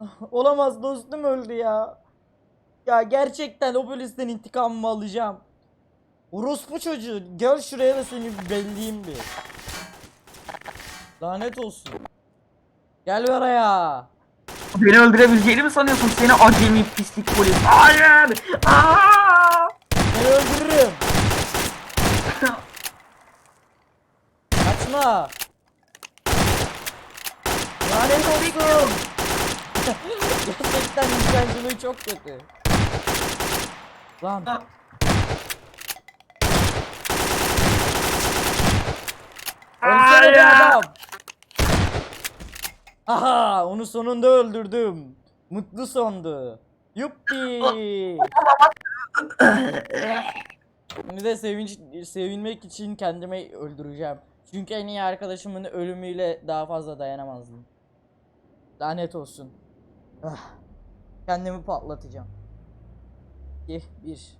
Olamaz dostum öldü ya. Ya gerçekten o polisten intikamımı alacağım. Orospu çocuğu gel şuraya da seni bir belleyeyim bir. Lanet olsun. Gel buraya. Beni öldürebileceğini mi sanıyorsun seni acemi pislik polis? Hayır! Aa! Seni öldürürüm. Kaçma. Lanet olsun. Gerçekten nişancılığı çok kötü. Lan. Hayır! adam. Aha onu sonunda öldürdüm. Mutlu sondu. Yuppi. Şimdi de sevinç sevinmek için kendimi öldüreceğim. Çünkü en iyi arkadaşımın ölümüyle daha fazla dayanamazdım. Lanet olsun. Ah. Kendimi patlatacağım. 2 1